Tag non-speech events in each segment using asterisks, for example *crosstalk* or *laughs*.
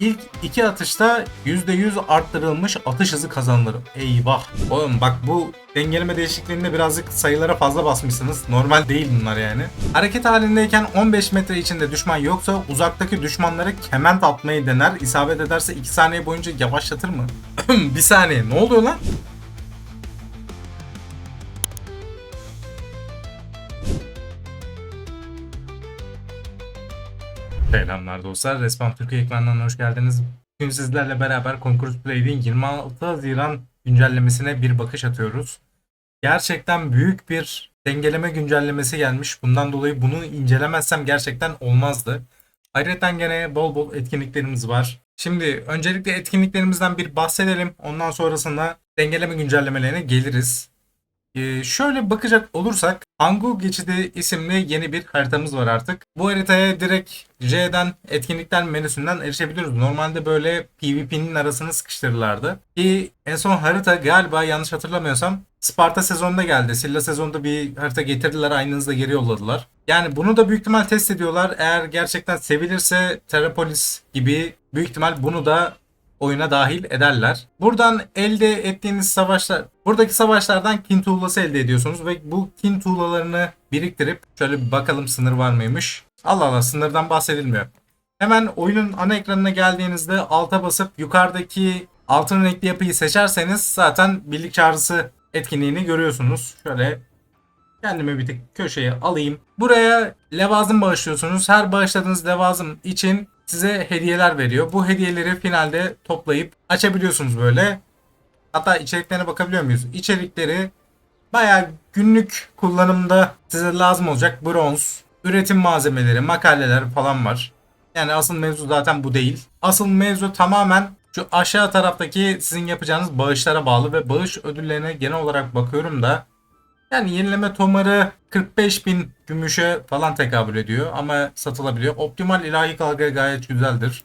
İlk iki atışta %100 arttırılmış atış hızı kazanılır. Eyvah. Oğlum bak bu dengeleme değişikliğinde birazcık sayılara fazla basmışsınız. Normal değil bunlar yani. Hareket halindeyken 15 metre içinde düşman yoksa uzaktaki düşmanlara kement atmayı dener. İsabet ederse 2 saniye boyunca yavaşlatır mı? *clears throat* bir saniye. Ne oluyor lan? Selamlar dostlar. Respawn Türkiye ekranından hoş geldiniz. Bugün sizlerle beraber Concourse Play'in 26 Haziran güncellemesine bir bakış atıyoruz. Gerçekten büyük bir dengeleme güncellemesi gelmiş. Bundan dolayı bunu incelemezsem gerçekten olmazdı. Ayrıca gene bol bol etkinliklerimiz var. Şimdi öncelikle etkinliklerimizden bir bahsedelim. Ondan sonrasında dengeleme güncellemelerine geliriz. Ee, şöyle bakacak olursak Angu Geçidi isimli yeni bir haritamız var artık. Bu haritaya direkt J'den etkinlikler menüsünden erişebiliyoruz. Normalde böyle PvP'nin arasını sıkıştırırlardı. Ki en son harita galiba yanlış hatırlamıyorsam Sparta sezonunda geldi. Silla sezonunda bir harita getirdiler aynı hızla geri yolladılar. Yani bunu da büyük ihtimal test ediyorlar. Eğer gerçekten sevilirse Terrapolis gibi büyük ihtimal bunu da oyuna dahil ederler. Buradan elde ettiğiniz savaşlar, buradaki savaşlardan kin tuğlası elde ediyorsunuz ve bu kin tuğlalarını biriktirip şöyle bir bakalım sınır var mıymış. Allah Allah sınırdan bahsedilmiyor. Hemen oyunun ana ekranına geldiğinizde alta basıp yukarıdaki altın renkli yapıyı seçerseniz zaten birlik çağrısı etkinliğini görüyorsunuz. Şöyle kendimi bir tık köşeye alayım. Buraya levazım bağışlıyorsunuz. Her bağışladığınız levazım için size hediyeler veriyor. Bu hediyeleri finalde toplayıp açabiliyorsunuz böyle. Hatta içeriklerine bakabiliyor muyuz? İçerikleri bayağı günlük kullanımda size lazım olacak bronz, üretim malzemeleri, makaleler falan var. Yani asıl mevzu zaten bu değil. Asıl mevzu tamamen şu aşağı taraftaki sizin yapacağınız bağışlara bağlı ve bağış ödüllerine genel olarak bakıyorum da yani yenileme tomarı 45 bin gümüşe falan tekabül ediyor ama satılabiliyor. Optimal ilahi kalga gayet güzeldir.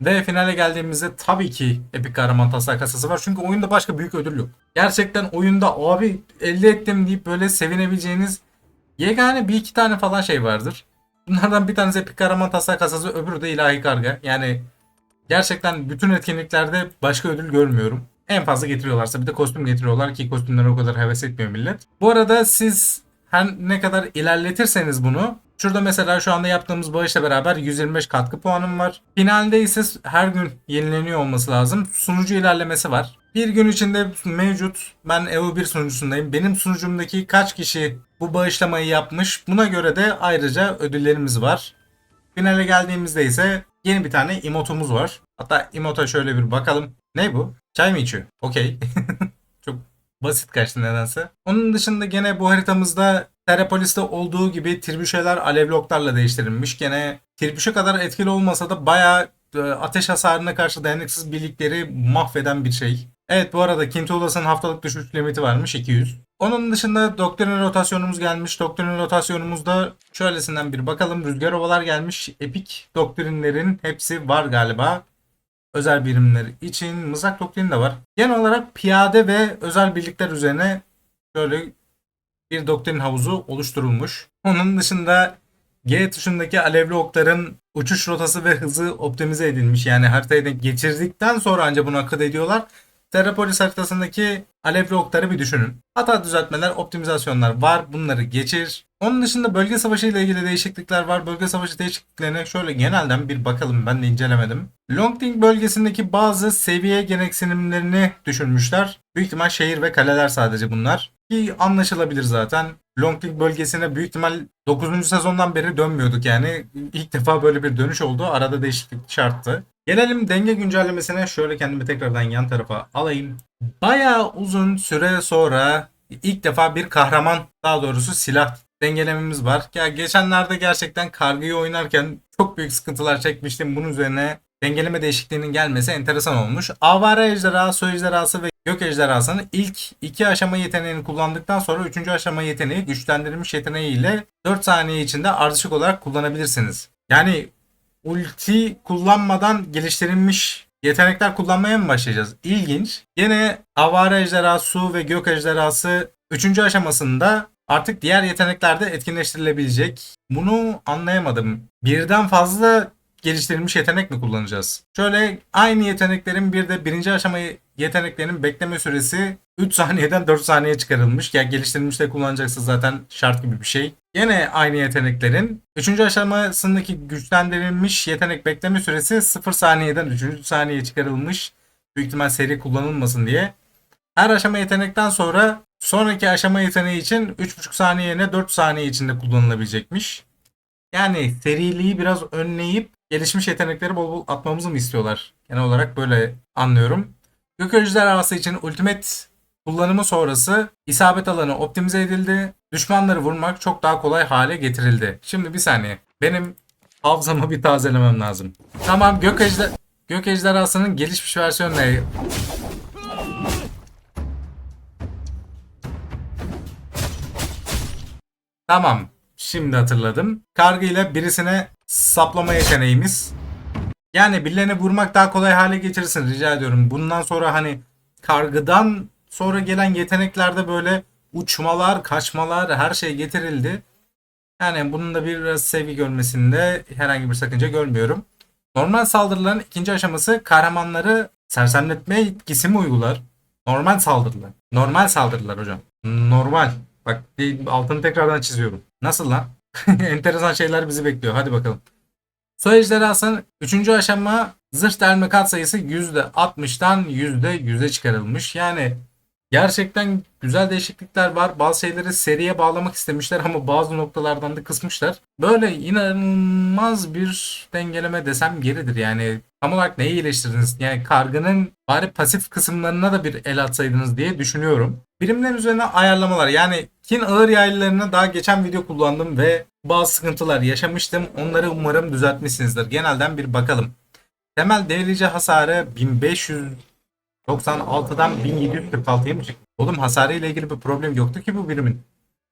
Ve finale geldiğimizde tabii ki epik kahraman taslak kasası var. Çünkü oyunda başka büyük ödül yok. Gerçekten oyunda abi elde ettim deyip böyle sevinebileceğiniz yegane bir iki tane falan şey vardır. Bunlardan bir tanesi epik kahraman taslak kasası öbürü de ilahi karga. Yani gerçekten bütün etkinliklerde başka ödül görmüyorum. En fazla getiriyorlarsa bir de kostüm getiriyorlar ki kostümlere o kadar heves etmiyor millet. Bu arada siz her ne kadar ilerletirseniz bunu Şurada mesela şu anda yaptığımız bağışla beraber 125 katkı puanım var. Finalde ise her gün yenileniyor olması lazım. Sunucu ilerlemesi var. Bir gün içinde mevcut. Ben EU1 sunucusundayım. Benim sunucumdaki kaç kişi bu bağışlamayı yapmış buna göre de ayrıca ödüllerimiz var. Finale geldiğimizde ise yeni bir tane emotumuz var. Hatta emota şöyle bir bakalım. Ne bu? Çay mı içiyor? Okey. *laughs* Çok basit kaçtı nedense. Onun dışında gene bu haritamızda Terrapolis'te olduğu gibi tirbüşeler alevli oklarla değiştirilmiş. Gene tirbüşe kadar etkili olmasa da bayağı e, ateş hasarına karşı dayanıksız birlikleri mahveden bir şey. Evet bu arada Kintulas'ın haftalık düşüş limiti varmış 200. Onun dışında doktrin rotasyonumuz gelmiş. Doktrin rotasyonumuzda şöylesinden bir bakalım. Rüzgar ovalar gelmiş. Epik doktrinlerin hepsi var galiba özel birimler için mızrak doktrini de var. Genel olarak piyade ve özel birlikler üzerine şöyle bir doktrin havuzu oluşturulmuş. Onun dışında G tuşundaki alevli okların uçuş rotası ve hızı optimize edilmiş. Yani haritayı geçirdikten sonra ancak bunu akıl ediyorlar. Terrapolis haritasındaki alevli okları bir düşünün. Hata düzeltmeler, optimizasyonlar var. Bunları geçir. Onun dışında bölge savaşı ile ilgili değişiklikler var. Bölge savaşı değişikliklerine şöyle genelden bir bakalım. Ben de incelemedim. Longting bölgesindeki bazı seviye gereksinimlerini düşürmüşler. Büyük ihtimal şehir ve kaleler sadece bunlar. Ki anlaşılabilir zaten. Longling bölgesine büyük ihtimal 9. sezondan beri dönmüyorduk yani. İlk defa böyle bir dönüş oldu. Arada değişiklik şarttı. Gelelim denge güncellemesine. Şöyle kendimi tekrardan yan tarafa alayım. Bayağı uzun süre sonra ilk defa bir kahraman daha doğrusu silah dengelememiz var. Ya geçenlerde gerçekten kargıyı oynarken çok büyük sıkıntılar çekmiştim. Bunun üzerine dengeleme değişikliğinin gelmesi enteresan olmuş. Avara ejderha, su ejderhası ve gök ejderhasının ilk iki aşama yeteneğini kullandıktan sonra üçüncü aşama yeteneği güçlendirilmiş yeteneğiyle 4 saniye içinde ardışık olarak kullanabilirsiniz. Yani ulti kullanmadan geliştirilmiş yetenekler kullanmaya mı başlayacağız? İlginç. Yine avara ejderha, su ve gök ejderhası 3. aşamasında artık diğer yeteneklerde etkinleştirilebilecek. Bunu anlayamadım. Birden fazla geliştirilmiş yetenek mi kullanacağız? Şöyle aynı yeteneklerin bir de birinci aşama yeteneklerinin bekleme süresi 3 saniyeden 4 saniye çıkarılmış. Yani geliştirilmiş de kullanacaksınız zaten şart gibi bir şey. Yine aynı yeteneklerin 3. aşamasındaki güçlendirilmiş yetenek bekleme süresi 0 saniyeden 3. saniye çıkarılmış. Büyük ihtimal seri kullanılmasın diye. Her aşama yetenekten sonra sonraki aşama yeteneği için 3,5 saniye yerine 4 saniye içinde kullanılabilecekmiş. Yani seriliği biraz önleyip gelişmiş yetenekleri bol bol atmamızı mı istiyorlar? Genel olarak böyle anlıyorum. Gök ejderhası için ultimate kullanımı sonrası isabet alanı optimize edildi. Düşmanları vurmak çok daha kolay hale getirildi. Şimdi bir saniye. Benim hafızamı bir tazelemem lazım. Tamam gök, ejder gök ejderhasının gelişmiş versiyonu ne? Tamam. Şimdi hatırladım. Kargı ile birisine saplama yeteneğimiz. Yani birilerine vurmak daha kolay hale getirirsin rica ediyorum. Bundan sonra hani kargıdan sonra gelen yeteneklerde böyle uçmalar, kaçmalar her şey getirildi. Yani bunun da biraz sevgi görmesinde herhangi bir sakınca görmüyorum. Normal saldırıların ikinci aşaması kahramanları sersemletme etkisi mi uygular? Normal saldırılar. Normal saldırılar hocam. Normal. Bak altını tekrardan çiziyorum. Nasıl lan? *laughs* Enteresan şeyler bizi bekliyor. Hadi bakalım. Soy ejderhasının 3. aşama zırh delme katsayısı %60'dan %100'e çıkarılmış. Yani gerçekten güzel değişiklikler var. Bazı şeyleri seriye bağlamak istemişler ama bazı noktalardan da kısmışlar. Böyle inanılmaz bir dengeleme desem geridir. Yani tam olarak neyi iyileştirdiniz? Yani kargının bari pasif kısımlarına da bir el atsaydınız diye düşünüyorum. Birimler üzerine ayarlamalar. Yani kin ağır yaylılarını daha geçen video kullandım ve bazı sıkıntılar yaşamıştım. Onları umarım düzeltmişsinizdir. Genelden bir bakalım. Temel devrici hasarı 1596'dan 1746'ya mı çıktı? Oğlum hasarı ile ilgili bir problem yoktu ki bu birimin.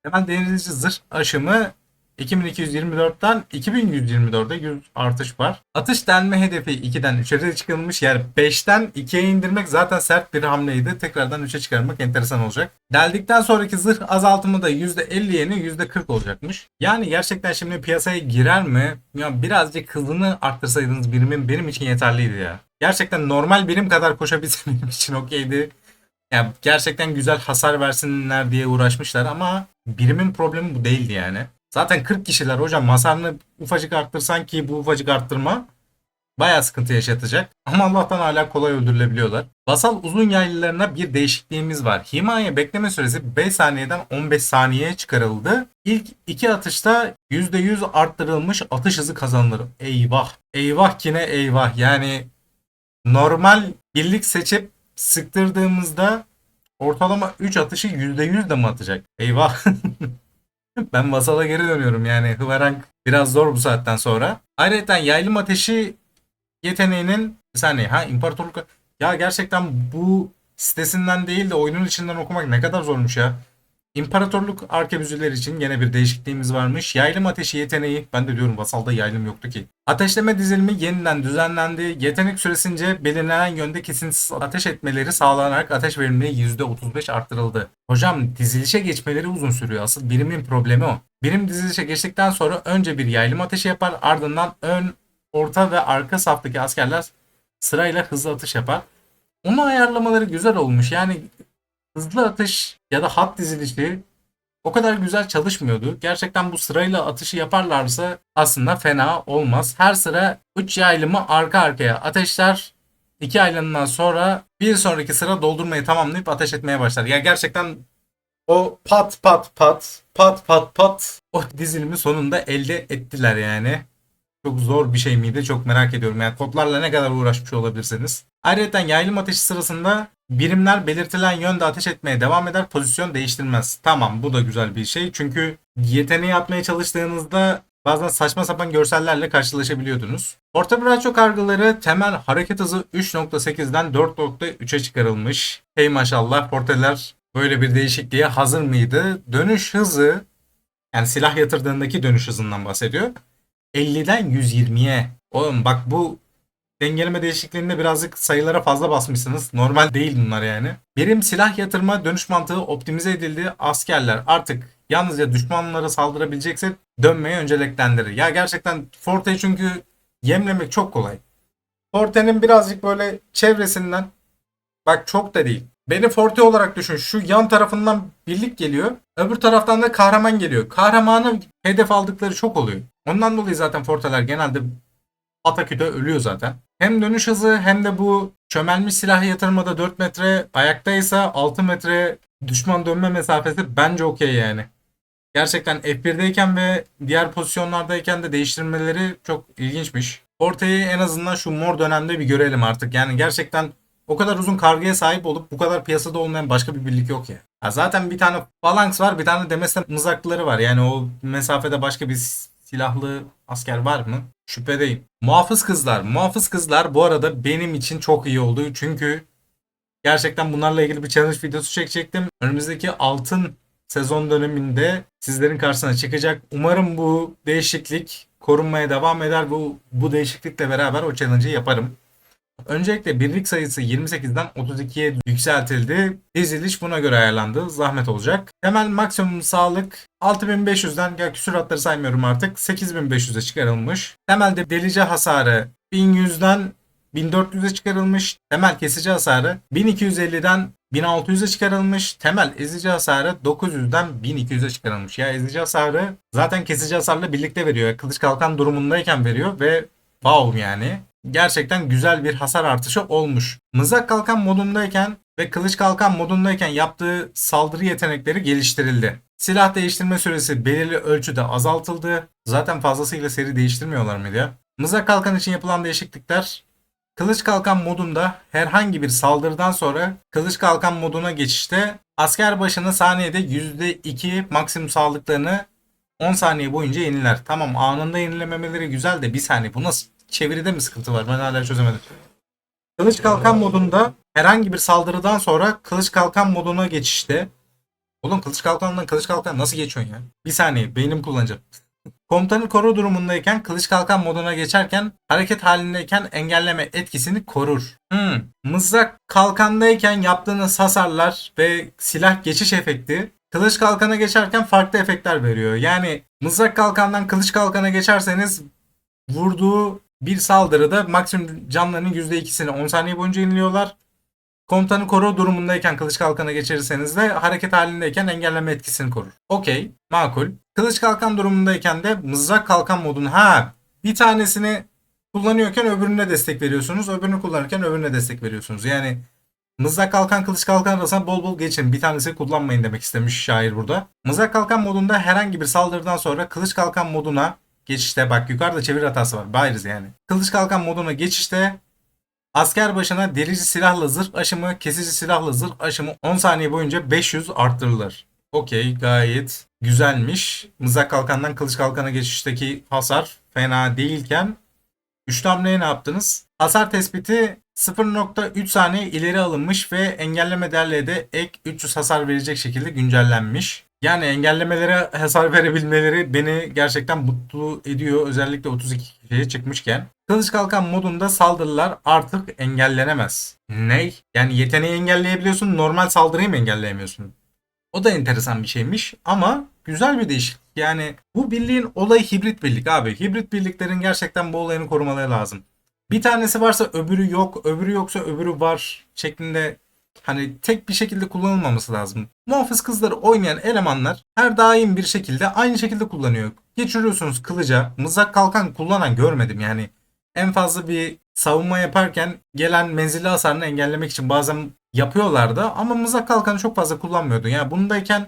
Temel devrici zırh aşımı 2224'ten 2124'e 100 artış var. Atış delme hedefi 2'den 3'e çıkılmış. Yani 5'ten 2'ye indirmek zaten sert bir hamleydi. Tekrardan 3'e çıkarmak enteresan olacak. Deldikten sonraki zırh azaltımı da %50 yeni %40 olacakmış. Yani gerçekten şimdi piyasaya girer mi? Ya birazcık hızını arttırsaydınız birimin benim için yeterliydi ya. Gerçekten normal birim kadar koşabilse *laughs* benim için okeydi. Yani gerçekten güzel hasar versinler diye uğraşmışlar ama birimin problemi bu değildi yani. Zaten 40 kişiler hocam hasarını ufacık arttırsan ki bu ufacık arttırma bayağı sıkıntı yaşatacak. Ama Allah'tan hala kolay öldürülebiliyorlar. Basal uzun yaylılarına bir değişikliğimiz var. Himaye bekleme süresi 5 saniyeden 15 saniyeye çıkarıldı. İlk iki atışta %100 arttırılmış atış hızı kazanılır. Eyvah. Eyvah kine eyvah. Yani normal birlik seçip sıktırdığımızda ortalama 3 atışı %100 de mi atacak? Eyvah. *laughs* *laughs* ben Vasal'a geri dönüyorum yani. Hıvarank biraz zor bu saatten sonra. Ayrıca yaylım ateşi yeteneğinin bir saniye ha imparatorluk ya gerçekten bu sitesinden değil de oyunun içinden okumak ne kadar zormuş ya. İmparatorluk arkebüzüler için yine bir değişikliğimiz varmış. Yaylım ateşi yeteneği, ben de diyorum Vasal'da yaylım yoktu ki. Ateşleme dizilimi yeniden düzenlendi. Yetenek süresince belirlenen yönde kesintisiz ateş etmeleri sağlanarak ateş verimliliği %35 arttırıldı. Hocam dizilişe geçmeleri uzun sürüyor. Asıl birimin problemi o. Birim dizilişe geçtikten sonra önce bir yaylım ateşi yapar ardından ön, orta ve arka saftaki askerler sırayla hızlı atış yapar. Onu ayarlamaları güzel olmuş. Yani hızlı atış ya da hat dizilişi o kadar güzel çalışmıyordu. Gerçekten bu sırayla atışı yaparlarsa aslında fena olmaz. Her sıra 3 yaylımı arka arkaya ateşler. 2 yaylımdan sonra bir sonraki sıra doldurmayı tamamlayıp ateş etmeye başlar. Ya gerçekten o pat pat pat pat pat pat o dizilimi sonunda elde ettiler yani. Çok zor bir şey miydi? Çok merak ediyorum. Yani kodlarla ne kadar uğraşmış olabilirsiniz. Ayrıca yaylım ateşi sırasında birimler belirtilen yönde ateş etmeye devam eder. Pozisyon değiştirmez. Tamam bu da güzel bir şey. Çünkü yeteneği atmaya çalıştığınızda bazen saçma sapan görsellerle karşılaşabiliyordunuz. Orta branşo kargıları temel hareket hızı 3.8'den 4.3'e çıkarılmış. Hey maşallah porteler böyle bir değişikliğe hazır mıydı? Dönüş hızı yani silah yatırdığındaki dönüş hızından bahsediyor. 50'den 120'ye. Oğlum bak bu dengeleme değişikliğinde birazcık sayılara fazla basmışsınız. Normal değil bunlar yani. Birim silah yatırma dönüş mantığı optimize edildi. Askerler artık yalnızca düşmanlara saldırabilecekse dönmeye önceliklendirir. Ya gerçekten Forte çünkü yemlemek çok kolay. Forte'nin birazcık böyle çevresinden bak çok da değil. Beni Forte olarak düşün. Şu yan tarafından birlik geliyor. Öbür taraftan da kahraman geliyor. Kahramanı hedef aldıkları çok oluyor. Ondan dolayı zaten Forte'ler genelde Atakü'de ölüyor zaten. Hem dönüş hızı hem de bu çömelmiş silah yatırmada 4 metre, ayaktaysa 6 metre düşman dönme mesafesi bence okey yani. Gerçekten F1'deyken ve diğer pozisyonlardayken de değiştirmeleri çok ilginçmiş. Ortayı en azından şu mor dönemde bir görelim artık. Yani gerçekten o kadar uzun kargıya sahip olup bu kadar piyasada olmayan başka bir birlik yok ya. ya zaten bir tane Phalanx var bir tane Demes'ten mızrakları var. Yani o mesafede başka bir silahlı asker var mı? Şüphedeyim. Muhafız kızlar. Muhafız kızlar bu arada benim için çok iyi oldu. Çünkü gerçekten bunlarla ilgili bir challenge videosu çekecektim. Önümüzdeki altın sezon döneminde sizlerin karşısına çıkacak. Umarım bu değişiklik korunmaya devam eder. Bu, bu değişiklikle beraber o challenge'ı yaparım. Öncelikle birlik sayısı 28'den 32'ye yükseltildi. Diziliş buna göre ayarlandı. Zahmet olacak. Temel maksimum sağlık 6500'den ya küsuratları saymıyorum artık 8500'e çıkarılmış. Temelde delici hasarı 1100'den 1400'e çıkarılmış. Temel kesici hasarı 1250'den 1600'e çıkarılmış. Temel ezici hasarı 900'den 1200'e çıkarılmış. Ya ezici hasarı zaten kesici hasarla birlikte veriyor. Kılıç kalkan durumundayken veriyor ve wow yani gerçekten güzel bir hasar artışı olmuş. Mızrak kalkan modundayken ve kılıç kalkan modundayken yaptığı saldırı yetenekleri geliştirildi. Silah değiştirme süresi belirli ölçüde azaltıldı. Zaten fazlasıyla seri değiştirmiyorlar mıydı ya? Mızrak kalkan için yapılan değişiklikler Kılıç kalkan modunda herhangi bir saldırıdan sonra kılıç kalkan moduna geçişte asker başına saniyede %2 maksimum sağlıklarını 10 saniye boyunca yeniler. Tamam anında yenilememeleri güzel de bir saniye bu nasıl çeviride mi sıkıntı var? Ben hala çözemedim. Kılıç kalkan modunda herhangi bir saldırıdan sonra kılıç kalkan moduna geçişte Oğlum kılıç kalkandan kılıç kalkan nasıl geçiyorsun ya? Bir saniye beynim kullanacağım. *laughs* Komutanı koru durumundayken kılıç kalkan moduna geçerken hareket halindeyken engelleme etkisini korur. Hmm. Mızrak kalkandayken yaptığınız hasarlar ve silah geçiş efekti kılıç kalkana geçerken farklı efektler veriyor. Yani mızrak kalkandan kılıç kalkana geçerseniz vurduğu bir saldırıda maksimum canlarının %2'sini 10 saniye boyunca yeniliyorlar. Komutanı koru durumundayken kılıç kalkana geçirirseniz de hareket halindeyken engelleme etkisini korur. Okey, makul. Kılıç kalkan durumundayken de mızrak kalkan modunu ha bir tanesini kullanıyorken öbürüne destek veriyorsunuz. Öbürünü kullanırken öbürüne destek veriyorsunuz. Yani mızrak kalkan kılıç kalkan arasında bol bol geçin. Bir tanesi kullanmayın demek istemiş şair burada. Mızrak kalkan modunda herhangi bir saldırıdan sonra kılıç kalkan moduna geçişte bak yukarıda çevir hatası var. Bariz yani. Kılıç kalkan moduna geçişte Asker başına delici silahla zırh aşımı, kesici silahla zırh aşımı 10 saniye boyunca 500 arttırılır. Okey gayet güzelmiş. Mızrak kalkandan kılıç kalkana geçişteki hasar fena değilken 3 hamleye ne yaptınız? Hasar tespiti 0.3 saniye ileri alınmış ve engelleme değerleri de ek 300 hasar verecek şekilde güncellenmiş. Yani engellemelere hasar verebilmeleri beni gerçekten mutlu ediyor. Özellikle 32 kişiye çıkmışken. Kılıç kalkan modunda saldırılar artık engellenemez. Ney? Yani yeteneği engelleyebiliyorsun, normal saldırıyı mı engelleyemiyorsun? O da enteresan bir şeymiş ama güzel bir değişiklik. Yani bu birliğin olayı hibrit birlik abi. Hibrit birliklerin gerçekten bu olayını korumaları lazım. Bir tanesi varsa öbürü yok, öbürü yoksa öbürü var şeklinde hani tek bir şekilde kullanılmaması lazım. Muhafız kızları oynayan elemanlar her daim bir şekilde aynı şekilde kullanıyor. Geçiriyorsunuz kılıca. Mızrak kalkan kullanan görmedim yani. En fazla bir savunma yaparken gelen menzilli hasarını engellemek için bazen yapıyorlardı ama mızrak kalkanı çok fazla kullanmıyordu. Yani bundayken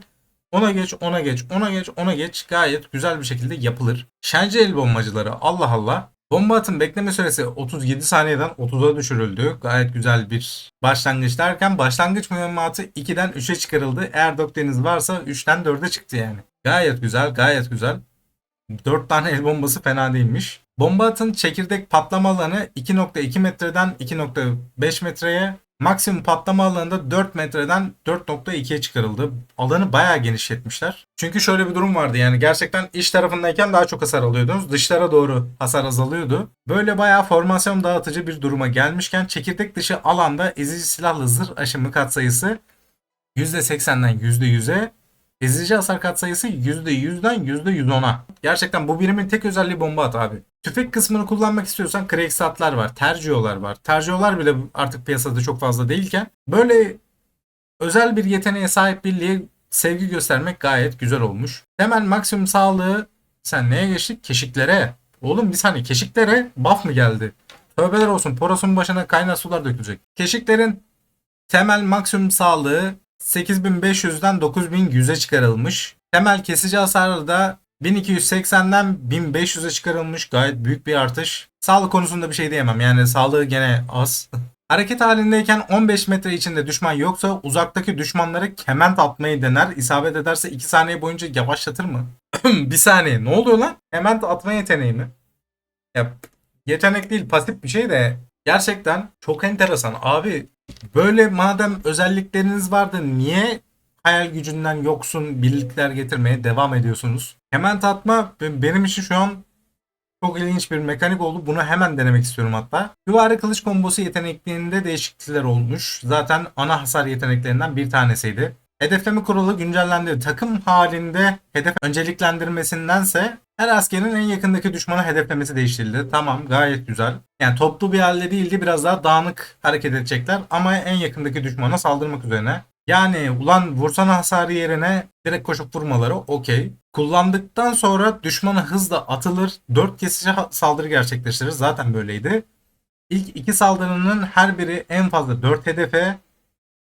ona geç, ona geç, ona geç, ona geç gayet güzel bir şekilde yapılır. Şence el bombacıları Allah Allah Bomba atın bekleme süresi 37 saniyeden 30'a düşürüldü. Gayet güzel bir başlangıç derken başlangıç mühimmatı 2'den 3'e çıkarıldı. Eğer doktoriniz varsa 3'ten 4'e çıktı yani. Gayet güzel, gayet güzel. 4 tane el bombası fena değilmiş. Bomba atın çekirdek patlama alanı 2.2 metreden 2.5 metreye Maksimum patlama alanı da 4 metreden 4.2'ye çıkarıldı. Alanı bayağı genişletmişler. Çünkü şöyle bir durum vardı yani gerçekten iç tarafındayken daha çok hasar alıyordunuz. Dışlara doğru hasar azalıyordu. Böyle bayağı formasyon dağıtıcı bir duruma gelmişken çekirdek dışı alanda ezici silahlı zırh aşımı katsayısı %80'den %100'e Ezici hasar katsayısı %100'den %110'a. Gerçekten bu birimin tek özelliği bomba at abi. Tüfek kısmını kullanmak istiyorsan Krexatlar var, Tercio'lar var. Tercio'lar bile artık piyasada çok fazla değilken böyle özel bir yeteneğe sahip birliğe sevgi göstermek gayet güzel olmuş. Hemen maksimum sağlığı sen neye geçtik? Keşiklere. Oğlum bir saniye keşiklere buff mı geldi? Tövbeler olsun. Porosun başına kaynar sular dökülecek. Keşiklerin temel maksimum sağlığı 8500'den 9100'e çıkarılmış. Temel kesici hasarı da 1280'den 1500'e çıkarılmış. Gayet büyük bir artış. Sağlık konusunda bir şey diyemem. Yani sağlığı gene az. *laughs* Hareket halindeyken 15 metre içinde düşman yoksa uzaktaki düşmanlara kement atmayı dener. İsabet ederse 2 saniye boyunca yavaşlatır mı? *clears throat* bir saniye. Ne oluyor lan? Kement atma yeteneği mi? Ya yetenek değil pasif bir şey de gerçekten çok enteresan. Abi böyle madem özellikleriniz vardı niye hayal gücünden yoksun birlikler getirmeye devam ediyorsunuz? Kement atma benim için şu an çok ilginç bir mekanik oldu. Bunu hemen denemek istiyorum hatta. Süvari kılıç kombosu yeteneklerinde değişiklikler olmuş. Zaten ana hasar yeteneklerinden bir tanesiydi. Hedefleme kuralı güncellendi. Takım halinde hedef önceliklendirmesindense her askerin en yakındaki düşmanı hedeflemesi değiştirildi. Tamam gayet güzel. Yani toplu bir halde değildi biraz daha dağınık hareket edecekler ama en yakındaki düşmana saldırmak üzerine. Yani ulan vursana hasarı yerine direkt koşup vurmaları okey. Kullandıktan sonra düşmana hızla atılır. 4 kesici saldırı gerçekleştirir. Zaten böyleydi. İlk iki saldırının her biri en fazla 4 hedefe.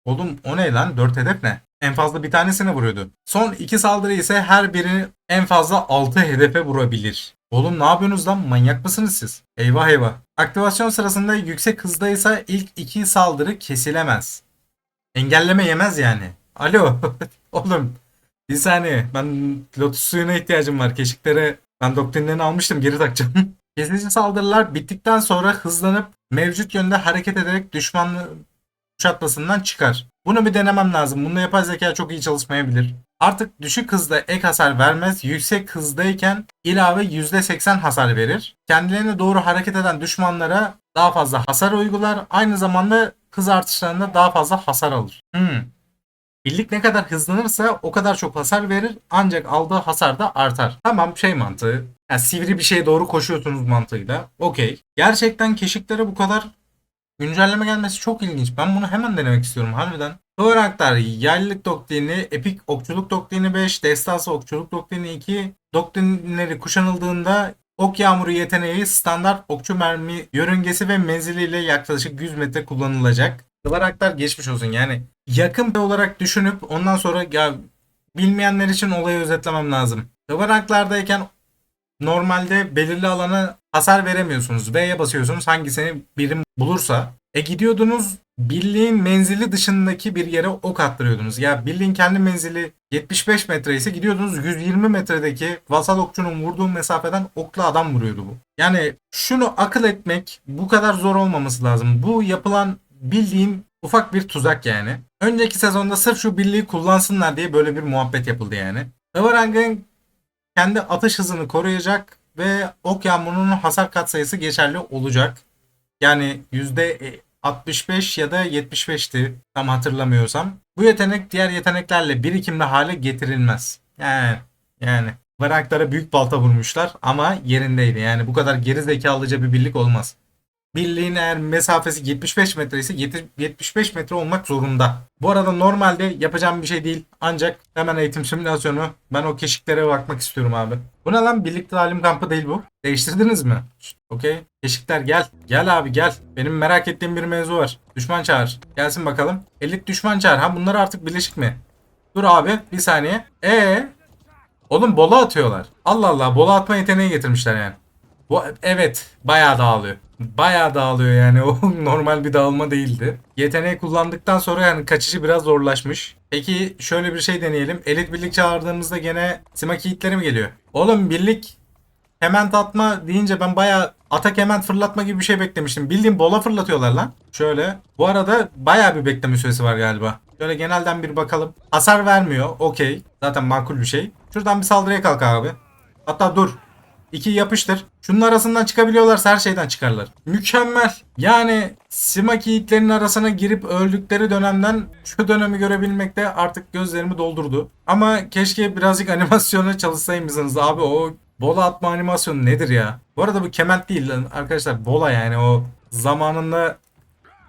Oğlum o ne lan? 4 hedef ne? En fazla bir tanesine vuruyordu. Son iki saldırı ise her biri en fazla 6 hedefe vurabilir. Oğlum ne yapıyorsunuz lan? Manyak mısınız siz? Eyvah eyvah. Aktivasyon sırasında yüksek hızdaysa ilk iki saldırı kesilemez. Engelleme yemez yani. Alo. *laughs* Oğlum. Bir saniye. Ben lotus suyuna ihtiyacım var. Keşiklere ben doktrinlerini almıştım. Geri takacağım. *laughs* Kesici saldırılar bittikten sonra hızlanıp mevcut yönde hareket ederek düşmanı kuşatmasından çıkar. Bunu bir denemem lazım. Bunda yapay zeka çok iyi çalışmayabilir. Artık düşük hızda ek hasar vermez. Yüksek hızdayken ilave %80 hasar verir. Kendilerine doğru hareket eden düşmanlara daha fazla hasar uygular. Aynı zamanda hız artışlarında daha fazla hasar alır. Hmm. Birlik ne kadar hızlanırsa o kadar çok hasar verir ancak aldığı hasar da artar. Tamam şey mantığı. Yani sivri bir şeye doğru koşuyorsunuz mantığıyla. Okey. Gerçekten keşiklere bu kadar güncelleme gelmesi çok ilginç. Ben bunu hemen denemek istiyorum harbiden. Doğraklar yaylılık doktrini, epik okçuluk doktrini 5, destansı okçuluk doktrini 2, doktrinleri kuşanıldığında ok yağmuru yeteneği standart okçu mermi yörüngesi ve menziliyle yaklaşık 100 metre kullanılacak. Kıvaraklar geçmiş olsun yani yakın olarak düşünüp ondan sonra ya bilmeyenler için olayı özetlemem lazım. Kıvaraklardayken normalde belirli alana hasar veremiyorsunuz. V'ye basıyorsunuz hangisini birim bulursa. E gidiyordunuz birliğin menzili dışındaki bir yere ok attırıyordunuz. Ya birliğin kendi menzili 75 metre ise gidiyordunuz 120 metredeki vasal okçunun vurduğu mesafeden okla adam vuruyordu bu. Yani şunu akıl etmek bu kadar zor olmaması lazım. Bu yapılan bildiğin ufak bir tuzak yani. Önceki sezonda sırf şu birliği kullansınlar diye böyle bir muhabbet yapıldı yani. Överang'ın kendi atış hızını koruyacak ve ok yağmurunun hasar katsayısı geçerli olacak. Yani %65 ya da 75'ti tam hatırlamıyorsam. Bu yetenek diğer yeteneklerle birikimli hale getirilmez. Yani yani Varaklara büyük balta vurmuşlar ama yerindeydi. Yani bu kadar geri zekalıca bir birlik olmaz. Birliğin eğer mesafesi 75 metre ise 75 metre olmak zorunda. Bu arada normalde yapacağım bir şey değil. Ancak hemen eğitim simülasyonu. Ben o keşiklere bakmak istiyorum abi. Bu ne lan? Birlikte talim kampı değil bu. Değiştirdiniz mi? Okey. Keşikler gel. Gel abi gel. Benim merak ettiğim bir mevzu var. Düşman çağır. Gelsin bakalım. Elit düşman çağır. Ha bunlar artık birleşik mi? Dur abi bir saniye. Ee, Oğlum bola atıyorlar. Allah Allah bola atma yeteneği getirmişler yani. Bu evet bayağı dağılıyor. Bayağı dağılıyor yani *laughs* o normal bir dağılma değildi. Yeteneği kullandıktan sonra yani kaçışı biraz zorlaşmış. Peki şöyle bir şey deneyelim. Elit birlik çağırdığımızda gene Simaki hitleri mi geliyor? Oğlum birlik Kement atma deyince ben bayağı ata kement fırlatma gibi bir şey beklemiştim. Bildiğin bola fırlatıyorlar lan. Şöyle. Bu arada bayağı bir bekleme süresi var galiba. Şöyle genelden bir bakalım. Hasar vermiyor. Okey. Zaten makul bir şey. Şuradan bir saldırıya kalk abi. Hatta dur. 2 yapıştır. Şunun arasından çıkabiliyorlarsa her şeyden çıkarlar. Mükemmel. Yani Simaki yiğitlerin arasına girip öldükleri dönemden şu dönemi görebilmek de artık gözlerimi doldurdu. Ama keşke birazcık *laughs* animasyona çalışsaymışsınız abi o bola atma animasyonu nedir ya? Bu arada bu kement değil lan arkadaşlar bola yani o zamanında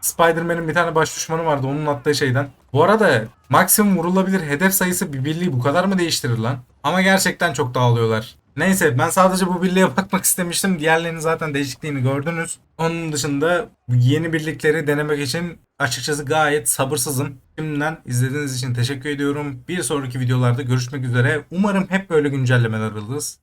Spider-Man'in bir tane baş düşmanı vardı onun attığı şeyden. Bu arada maksimum vurulabilir hedef sayısı bir birliği bu kadar mı değiştirir lan? Ama gerçekten çok dağılıyorlar. Neyse ben sadece bu birliğe *laughs* bakmak istemiştim. Diğerlerinin zaten değişikliğini gördünüz. Onun dışında yeni birlikleri denemek için açıkçası gayet sabırsızım. Şimdiden izlediğiniz için teşekkür ediyorum. Bir sonraki videolarda görüşmek üzere. Umarım hep böyle güncellemeler alırız.